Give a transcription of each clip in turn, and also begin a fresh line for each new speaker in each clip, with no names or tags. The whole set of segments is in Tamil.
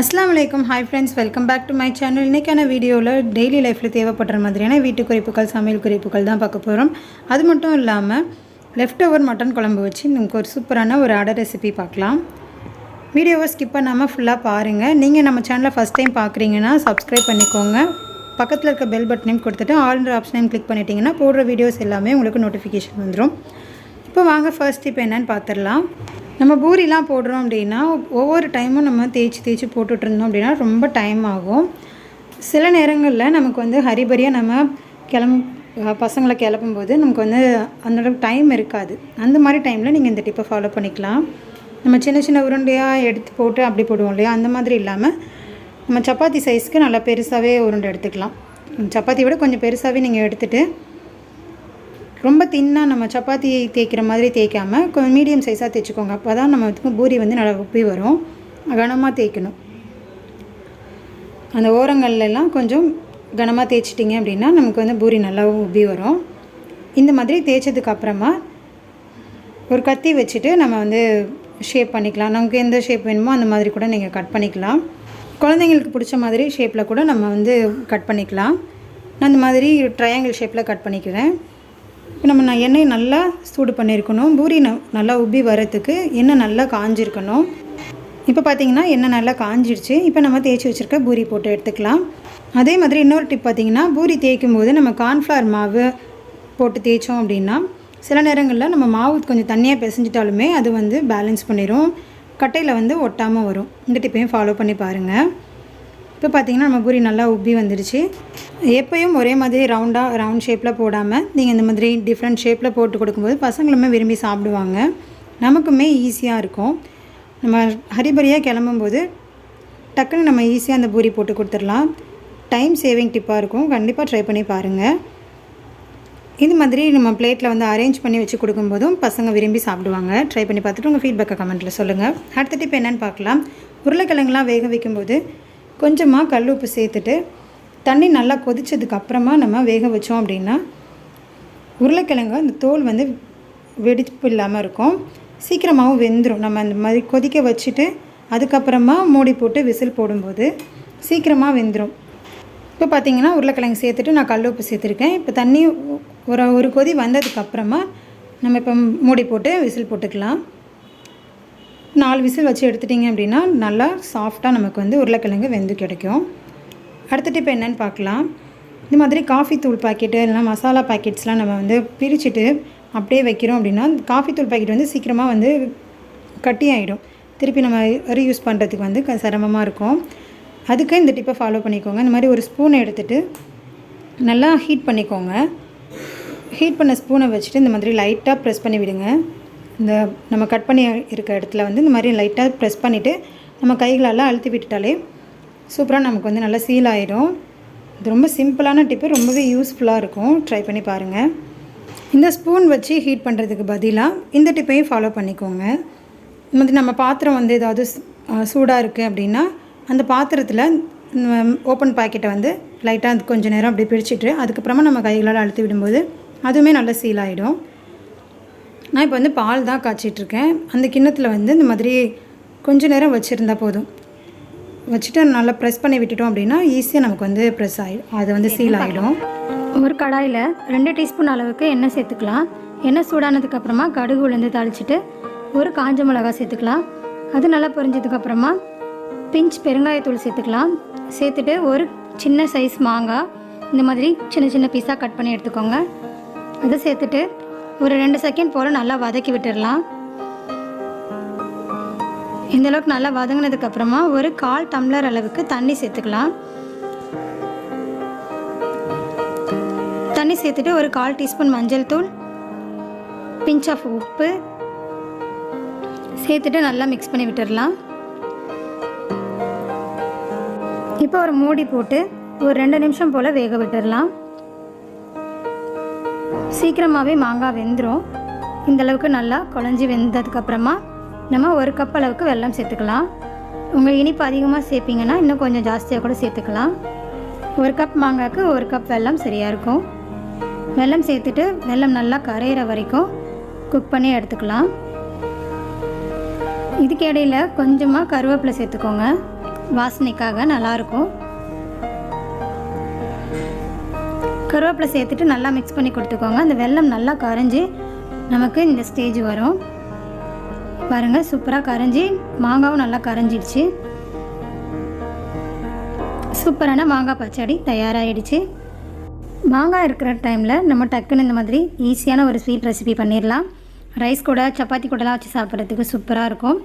அஸ்லாம் வலைக்கம் hi friends welcome back to my channel இன்றைக்கான வீடியோவில் டெய்லி லைஃப்பில் தேவைப்படுற மாதிரியான வீட்டு குறிப்புகள் சமையல் குறிப்புகள் தான் பார்க்க போகிறோம் அது மட்டும் இல்லாமல் லெஃப்ட் ஓவர் மட்டன் குழம்பு வச்சு நமக்கு ஒரு சூப்பரான ஒரு அடை ரெசிபி பார்க்கலாம். வீடியோவை ஸ்கிப் பண்ணாமல் ஃபுல்லாக பாருங்கள் நீங்கள் நம்ம சேனலை ஃபஸ்ட் டைம் பார்க்குறீங்கன்னா சப்ஸ்கிரைப் பண்ணிக்கோங்க. பக்கத்தில் இருக்க பெல் பட்டனையும் கொடுத்துட்டு ஆல்ன்ற ஆப்ஷனையும் கிளிக் பண்ணிட்டீங்கன்னா போடுற வீடியோஸ் எல்லாமே உங்களுக்கு நோட்டிஃபிகேஷன் வந்துடும் இப்போ வாங்க ஃபர்ஸ்ட் இப்போ என்னென்னு பார்த்துடலாம். நம்ம பூரிலாம் போடுறோம் அப்படின்னா ஒவ்வொரு டைமும் நம்ம தேய்ச்சி தேய்ச்சி போட்டுட்ருந்தோம் அப்படின்னா ரொம்ப டைம் ஆகும். சில நேரங்களில் நமக்கு வந்து ஹரிபரியாக நம்ம கிளம்ப பசங்களை கிளப்பும்போது நமக்கு வந்து அந்தளவுக்கு டைம் இருக்காது. அந்த மாதிரி டைமில் நீங்கள் இந்த டிப்பை ஃபாலோ பண்ணிக்கலாம். நம்ம சின்ன சின்ன உருண்டையாக எடுத்து போட்டு அப்படி போடுவோம் இல்லையா? அந்த மாதிரி இல்லாமல் நம்ம சப்பாத்தி சைஸ்க்கு நல்லா பெருசாகவே உருண்டை எடுத்துக்கலாம். சப்பாத்தி விட கொஞ்சம் பெருசாகவே நீங்கள் எடுத்துகிட்டு ரொம்ப தின்னாக நம்ம சப்பாத்தி தேய்க்கிற மாதிரி தேய்க்காமல் கொஞ்சம் மீடியம் சைஸாக தேய்ச்சிக்கோங்க. அப்போ தான் நம்ம வந்து பூரி வந்து நல்லா உப்பி வரும். கனமாக தேய்க்கணும். அந்த ஓரங்கள்லாம் கொஞ்சம் கனமாக தேய்ச்சிட்டிங்க அப்படின்னா நமக்கு வந்து பூரி நல்லா உப்பி வரும். இந்த மாதிரி தேய்ச்சதுக்கு அப்புறமா ஒரு கத்தி வச்சுட்டு நம்ம வந்து ஷேப் பண்ணிக்கலாம். நமக்கு எந்த ஷேப் வேணுமோ அந்த மாதிரி கூட நீங்கள் கட் பண்ணிக்கலாம். குழந்தைங்களுக்கு பிடிச்ச மாதிரி ஷேப்பில் கூட நம்ம வந்து கட் பண்ணிக்கலாம். நான் இந்த மாதிரி ட்ரையாங்கிள் ஷேப்பில் கட் பண்ணிக்கிறேன் இப்போ நம்ம நான் எண்ணெய் நல்லா சூடு பண்ணியிருக்கணும். பூரி ந நல்லா உப்பி வரத்துக்கு எண்ணெய் நல்லா காஞ்சிருக்கணும். இப்போ பார்த்தீங்கன்னா எண்ணெய் நல்லா காஞ்சிருச்சு. இப்போ நம்ம தேய்ச்சி வச்சுருக்க பூரி போட்டு எடுத்துக்கலாம். அதே மாதிரி இன்னொரு டிப் பார்த்தீங்கன்னா பூரி தேய்க்கும் போது நம்ம கார்ன்ஃப்ளவர் மாவு போட்டு தேய்ச்சோம் அப்படின்னா சில நேரங்களில் நம்ம மாவு கொஞ்சம் தண்ணியாக பிசைஞ்சிட்டாலுமே அது வந்து பேலன்ஸ் பண்ணிடும் கட்டையில் வந்து ஒட்டாமல் வரும். இந்த டிப்பையும் ஃபாலோ பண்ணி பாருங்கள் இப்போ பார்த்தீங்கன்னா நம்ம பூரி நல்லா உப்பி வந்துடுச்சு எப்பயும் ஒரே மாதிரி ரவுண்டாக ரவுண்ட் ஷேப்பில் போடாமல் நீங்கள் இந்த மாதிரி டிஃப்ரெண்ட் ஷேப்பில் போட்டு கொடுக்கும்போது பசங்களுமே விரும்பி சாப்பிடுவாங்க. நமக்குமே ஈஸியாக இருக்கும். நம்ம ஹரிபரியாக கிளம்பும்போது டக்குன்னு நம்ம ஈஸியாக அந்த பூரி போட்டு கொடுத்துடலாம். டைம் சேவிங் டிப்பாக இருக்கும். கண்டிப்பாக ட்ரை பண்ணி பாருங்கள் இது மாதிரி நம்ம பிளேட்டில் வந்து அரேஞ்ச் பண்ணி வச்சு கொடுக்கும்போதும் பசங்க விரும்பி சாப்பிடுவாங்க. ட்ரை பண்ணி பார்த்துட்டு உங்கள் ஃபீட்பேக்கை கமெண்ட்டில் சொல்லுங்கள் அடுத்த டிப் என்னென்னு பார்க்கலாம். உருளைக்கிழங்குலாம் வேக வைக்கும்போது கொஞ்சமாக கல் உப்பு சேர்த்துட்டு தண்ணி நல்லா கொதித்ததுக்கு அப்புறமா நம்ம வேக வச்சோம் அப்படின்னா உருளைக்கிழங்கு அந்த தோல் வந்து வெடிப்பு இல்லாமல் இருக்கும். சீக்கிரமாகவும் வெந்துடும் நம்ம அந்த மாதிரி கொதிக்க வச்சுட்டு அதுக்கப்புறமா மூடி போட்டு விசில் போடும்போது சீக்கிரமாக வெந்துடும் இப்போ பார்த்தீங்கன்னா உருளைக்கிழங்கு சேர்த்துட்டு நான் கல் உப்பு சேர்த்துருக்கேன். இப்போ தண்ணி ஒரு ஒரு கொதி வந்ததுக்கப்புறமா நம்ம இப்போ மூடி போட்டு விசில் போட்டுக்கலாம். நாலு விசில் வச்சு எடுத்துட்டிங்க அப்படின்னா நல்லா சாஃப்டாக நமக்கு வந்து உருளைக்கிழங்கு வெந்து கிடைக்கும். அடுத்த இப்போ என்னென்னு பார்க்கலாம். இந்த மாதிரி காஃபி தூள் பாக்கெட்டு இல்லைனா மசாலா பாக்கெட்ஸ்லாம் நம்ம வந்து பிரிச்சுட்டு அப்படியே வைக்கிறோம் அப்படின்னா காஃபி தூள் பாக்கெட் வந்து சீக்கிரமாக வந்து கட்டி ஆகிடும் திருப்பி நம்ம ரீயூஸ் பண்ணுறதுக்கு வந்து க சிரமமாக இருக்கும். அதுக்கு இந்த டிப்பை ஃபாலோ பண்ணிக்கோங்க. இந்த மாதிரி ஒரு ஸ்பூன் எடுத்துகிட்டு நல்லா ஹீட் பண்ணிக்கோங்க. ஹீட் பண்ண ஸ்பூனை வச்சுட்டு இந்த மாதிரி லைட்டாக ப்ரெஸ் பண்ணி விடுங்க. இந்த நம்ம கட் பண்ணி இருக்க இடத்துல வந்து இந்த மாதிரி லைட்டாக ப்ரெஸ் பண்ணிவிட்டு நம்ம கைகளெல்லாம் அழுத்தி விட்டுட்டாலே சூப்பராக நமக்கு வந்து நல்லா சீல் ஆகிடும் இது ரொம்ப சிம்பிளான டிப்பு ரொம்பவே யூஸ்ஃபுல்லாக இருக்கும். ட்ரை பண்ணி பாருங்கள் இந்த ஸ்பூன் வச்சு ஹீட் பண்ணுறதுக்கு பதிலாக இந்த டிப்பையும் ஃபாலோ பண்ணிக்கோங்க. இந்த மாதிரி நம்ம பாத்திரம் வந்து ஏதாவது சூடாக இருக்குது அப்படின்னா அந்த பாத்திரத்தில் ஓப்பன் பாக்கெட்டை வந்து லைட்டாக கொஞ்சம் நேரம் அப்படி பிடிச்சிட்டு அதுக்கப்புறமா நம்ம கைகளால் அழுத்தி விடும்போது அதுவுமே நல்லா சீல் ஆகிடும் நான் இப்போ வந்து பால் தான் காய்ச்சிட்ருக்கேன். அந்த கிண்ணத்தில் வந்து இந்த மாதிரி கொஞ்சம் நேரம் வச்சுருந்தா போதும். வச்சுட்டு நல்லா ப்ரெஸ் பண்ணி விட்டுட்டோம் அப்படின்னா ஈஸியாக நமக்கு வந்து ப்ரெஸ் ஆகிடும் அது வந்து சீல் ஆகிடும்
ஒரு கடாயில் ரெண்டு டீஸ்பூன் அளவுக்கு எண்ணெய் சேர்த்துக்கலாம். எண்ணெய் சூடானதுக்கு அப்புறமா கடுகு உளுந்து தாளிச்சிட்டு ஒரு காஞ்ச மிளகாய் சேர்த்துக்கலாம். அது நல்லா பொரிஞ்சதுக்கப்புறமா பிஞ்ச் பெருங்காயத்தூள் சேர்த்துக்கலாம். சேர்த்துட்டு ஒரு சின்ன சைஸ் மாங்காய் இந்த மாதிரி சின்ன சின்ன பீஸாக கட் பண்ணி எடுத்துக்கோங்க. அதை சேர்த்துட்டு ஒரு ரெண்டு செகண்ட் போல் நல்லா வதக்கி விட்டுடலாம் இந்தளவுக்கு நல்லா வதங்கினதுக்கு அப்புறமா ஒரு கால் டம்ளர் அளவுக்கு தண்ணி சேர்த்துக்கலாம். தண்ணி சேர்த்துட்டு ஒரு கால் டீஸ்பூன் மஞ்சள் தூள் பிஞ்ச் ஆஃப் உப்பு சேர்த்துட்டு நல்லா மிக்ஸ் பண்ணி விட்டுடலாம் இப்போ ஒரு மூடி போட்டு ஒரு ரெண்டு நிமிஷம் போல் வேக விட்டுடலாம் சீக்கிரமாகவே மாங்காய் வெந்துடும் இந்த அளவுக்கு நல்லா குழஞ்சி வெந்ததுக்கப்புறமா நம்ம ஒரு கப் அளவுக்கு வெல்லம் சேர்த்துக்கலாம். உங்கள் இனிப்பு அதிகமாக சேர்ப்பீங்கன்னா இன்னும் கொஞ்சம் ஜாஸ்தியாக கூட சேர்த்துக்கலாம். ஒரு கப் மாங்காய்க்கு ஒரு கப் வெல்லம் சரியாக இருக்கும். வெல்லம் சேர்த்துட்டு வெல்லம் நல்லா கரையிற வரைக்கும் குக் பண்ணி எடுத்துக்கலாம். இதுக்கு இடையில கொஞ்சமாக கருவேப்பிலை சேர்த்துக்கோங்க. வாசனைக்காக நல்லாயிருக்கும். கருவேப்பிலை சேர்த்துட்டு நல்லா மிக்ஸ் பண்ணி கொடுத்துக்கோங்க. அந்த வெல்லம் நல்லா கரைஞ்சி நமக்கு இந்த ஸ்டேஜ் வரும். பாருங்கள் சூப்பராக கரைஞ்சி மாங்காவும் நல்லா கரைஞ்சிடுச்சு. சூப்பரான மாங்காய் பச்சடி தயாராகிடுச்சு மாங்காய் இருக்கிற டைமில் நம்ம டக்குன்னு இந்த மாதிரி ஈஸியான ஒரு ஸ்வீட் ரெசிபி பண்ணிடலாம். ரைஸ் கூட சப்பாத்தி கூடலாம் வச்சு சாப்பிட்றதுக்கு சூப்பராக இருக்கும்.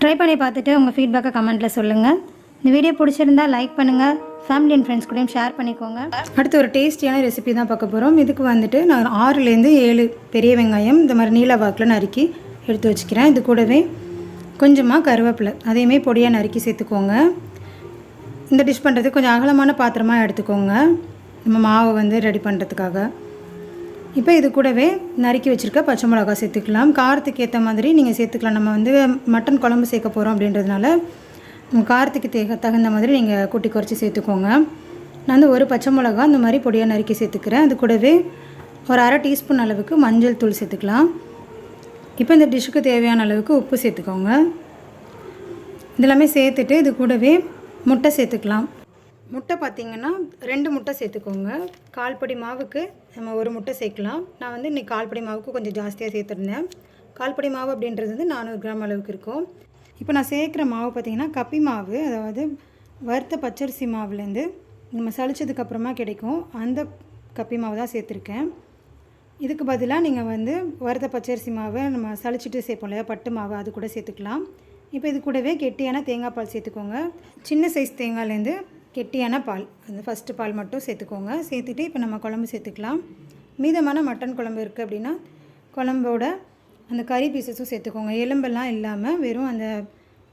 ட்ரை பண்ணி பார்த்துட்டு உங்கள் ஃபீட்பேக்கை கமெண்ட்டில் சொல்லுங்கள் இந்த வீடியோ பிடிச்சிருந்தா லைக் பண்ணுங்கள் ஃபேமிலி அண்ட் ஃப்ரெண்ட்ஸ் கூடயும் ஷேர் பண்ணிக்கோங்க.
அடுத்து ஒரு டேஸ்டியான ரெசிபி தான் பார்க்க போகிறோம் இதுக்கு வந்துட்டு நான் ஆறுலேருந்து ஏழு பெரிய வெங்காயம் இந்த மாதிரி நீல வாக்கில் நறுக்கி எடுத்து வச்சுக்கிறேன். இது கூடவே கொஞ்சமாக கருவேப்பிலை அதையுமே பொடியாக நறுக்கி சேர்த்துக்கோங்க. இந்த டிஷ் பண்ணுறதுக்கு கொஞ்சம் அகலமான பாத்திரமாக எடுத்துக்கோங்க. நம்ம மாவை வந்து ரெடி பண்ணுறதுக்காக இப்போ இது கூடவே நறுக்கி வச்சுருக்க பச்சை மிளகா சேர்த்துக்கலாம். காரத்துக்கு ஏற்ற மாதிரி நீங்கள் சேர்த்துக்கலாம். நம்ம வந்து மட்டன் குழம்பு சேர்க்க போகிறோம் அப்படின்றதுனால காரத்துக்கு தே தகுந்த மாதிரி நீங்கள் கூட்டி குறைச்சி சேர்த்துக்கோங்க. நான் வந்து ஒரு பச்சை மிளகா இந்த மாதிரி பொடியாக நறுக்கி சேர்த்துக்கிறேன். அது கூடவே ஒரு அரை டீஸ்பூன் அளவுக்கு மஞ்சள் தூள் சேர்த்துக்கலாம். இப்போ இந்த டிஷ்ஷுக்கு தேவையான அளவுக்கு உப்பு சேர்த்துக்கோங்க. இதெல்லாமே சேர்த்துட்டு இது கூடவே முட்டை சேர்த்துக்கலாம். முட்டை பார்த்திங்கன்னா ரெண்டு முட்டை சேர்த்துக்கோங்க. கால்படி மாவுக்கு நம்ம ஒரு முட்டை சேர்க்கலாம். நான் வந்து இன்றைக்கி கால்படி மாவுக்கு கொஞ்சம் ஜாஸ்தியாக சேர்த்துருந்தேன். கால்படி மாவு அப்படின்றது வந்து நானூறு கிராம் அளவுக்கு இருக்கும். இப்போ நான் சேர்க்குற மாவு பார்த்திங்கன்னா கப்பி மாவு அதாவது வறுத்த பச்சரிசி மாவுலேருந்து நம்ம சளிச்சதுக்கப்புறமா கிடைக்கும். அந்த கப்பி மாவு தான் சேர்த்துருக்கேன். இதுக்கு பதிலாக நீங்கள் வந்து வறுத்த பச்சரிசி மாவை நம்ம சளிச்சிட்டு சேர்ப்போம் இல்லையா பட்டு மாவு அது கூட சேர்த்துக்கலாம். இப்போ இது கூடவே கெட்டியான தேங்காய் பால் சேர்த்துக்கோங்க. சின்ன சைஸ் தேங்காய்லேருந்து கெட்டியான பால் அந்த ஃபஸ்ட்டு பால் மட்டும் சேர்த்துக்கோங்க. சேர்த்துட்டு இப்போ நம்ம குழம்பு சேர்த்துக்கலாம். மீதமான மட்டன் குழம்பு இருக்குது அப்படின்னா குழம்போட அந்த கறி பீசஸும் சேர்த்துக்கோங்க. எலும்பெல்லாம் இல்லாமல் வெறும் அந்த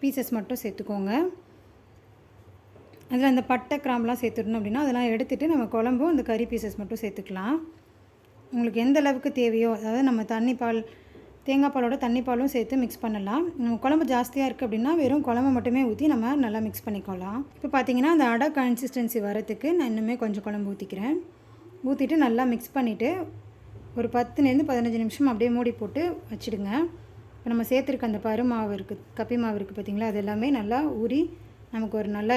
பீசஸ் மட்டும் சேர்த்துக்கோங்க. அதில் அந்த பட்டை கிராம்பெலாம் சேர்த்துடணும் அப்படின்னா அதெல்லாம் எடுத்துகிட்டு நம்ம குழம்பும் அந்த கறி பீசஸ் மட்டும் சேர்த்துக்கலாம். உங்களுக்கு எந்த அளவுக்கு தேவையோ அதாவது நம்ம தண்ணி பால் தேங்காய் பாலோட தண்ணி பாலும் சேர்த்து மிக்ஸ் பண்ணலாம். நம்ம குழம்பு ஜாஸ்தியாக இருக்குது அப்படின்னா வெறும் குழம்பு மட்டுமே ஊற்றி நம்ம நல்லா மிக்ஸ் பண்ணிக்கலாம். இப்போ பார்த்தீங்கன்னா அந்த அடை கன்சிஸ்டன்சி வரத்துக்கு நான் இன்னுமே கொஞ்சம் குழம்பு ஊற்றிக்கிறேன் ஊற்றிட்டு நல்லா மிக்ஸ் பண்ணிவிட்டு ஒரு பத்துலேருந்து பதினஞ்சு நிமிஷம் அப்படியே மூடி போட்டு வச்சுடுங்க. இப்போ நம்ம சேர்த்துருக்க அந்த பரு மாவு இருக்குது கப்பி மாவு இருக்குது பார்த்தீங்களா? அது எல்லாமே நல்லா ஊறி நமக்கு ஒரு நல்ல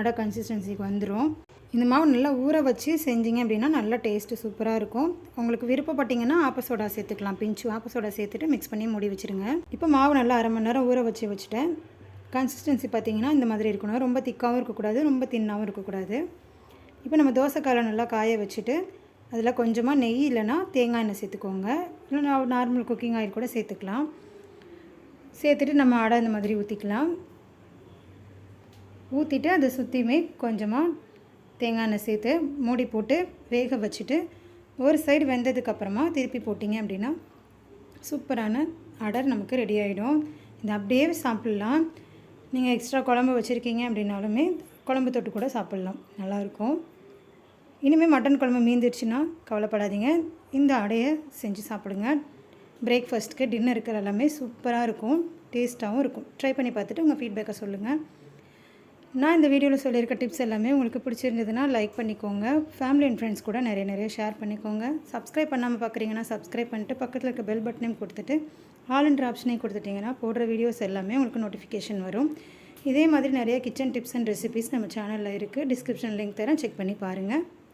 அடை கன்சிஸ்டன்சிக்கு வந்துடும் இந்த மாவு நல்லா ஊற வச்சு செஞ்சீங்க அப்படின்னா நல்லா டேஸ்ட்டு சூப்பராக இருக்கும். உங்களுக்கு விருப்பப்பட்டீங்கன்னா ஆப்ப சோடா சேர்த்துக்கலாம். பிஞ்சு ஆப்ப சோடா சேர்த்துட்டு மிக்ஸ் பண்ணி மூடி வச்சுருங்க. இப்போ மாவு நல்லா அரை மணி நேரம் ஊற வச்சு வச்சுட்டேன். கன்சிஸ்டன்சி பார்த்தீங்கன்னா இந்த மாதிரி இருக்கணும். ரொம்ப திக்காகவும் இருக்கக்கூடாது ரொம்ப தின்னாகவும் இருக்கக்கூடாது. இப்போ நம்ம தோசைக்காலை நல்லா காய வச்சுட்டு அதில் கொஞ்சமாக நெய் இல்லைன்னா தேங்காய் எண்ணெய் சேர்த்துக்கோங்க. இல்லை நார்மல் குக்கிங் ஆயில் கூட சேர்த்துக்கலாம். சேர்த்துட்டு நம்ம அடை இந்த மாதிரி ஊற்றிக்கலாம் ஊற்றிட்டு அதை சுற்றியுமே கொஞ்சமாக தேங்காய் எண்ணெய் சேர்த்து மூடி போட்டு வேக வச்சுட்டு ஒரு சைடு வெந்ததுக்கப்புறமா திருப்பி போட்டிங்க அப்படின்னா சூப்பரான அடர் நமக்கு ரெடி ஆகிடும் இது அப்படியே சாப்பிட்லாம். நீங்கள் எக்ஸ்ட்ரா குழம்பு வச்சுருக்கீங்க அப்படின்னாலுமே குழம்பு தொட்டு கூட சாப்பிட்லாம். நல்லாயிருக்கும் இனிமேல் மட்டன் குழம்பு மீந்துடுச்சுன்னா கவலைப்படாதீங்க. இந்த அடையை செஞ்சு சாப்பிடுங்க. பிரேக்ஃபாஸ்ட்டுக்கு டின்னருக்கு எல்லாமே சூப்பராக இருக்கும். டேஸ்ட்டாகவும் இருக்கும். ட்ரை பண்ணி பார்த்துட்டு உங்கள் ஃபீட்பேக்கை சொல்லுங்கள் நான் இந்த வீடியோவில் சொல்லியிருக்க டிப்ஸ் எல்லாமே உங்களுக்கு பிடிச்சிருந்ததுன்னா லைக் பண்ணிக்கோங்க. ஃபேமிலி அண்ட் ஃப்ரெண்ட்ஸ் கூட நிறைய நிறைய ஷேர் பண்ணிக்கோங்க. சப்ஸ்கிரைப் பண்ணாமல் பார்க்குறீங்கன்னா சப்ஸ்கிரைப் பண்ணிட்டு பக்கத்தில் இருக்க பெல் பட்டனையும் கொடுத்துட்டு ஆல்ன்ற ஆப்ஷனையும் கொடுத்துட்டிங்கன்னா போடுற வீடியோஸ் எல்லாமே உங்களுக்கு நோட்டிஃபிகேஷன் வரும். இதே மாதிரி நிறைய கிச்சன் டிப்ஸ் அண்ட் ரெசிபிஸ் நம்ம சேனலில் இருக்குது டிஸ்கிரிப்ஷன் லிங்க் தரேன். செக் பண்ணி பாருங்கள்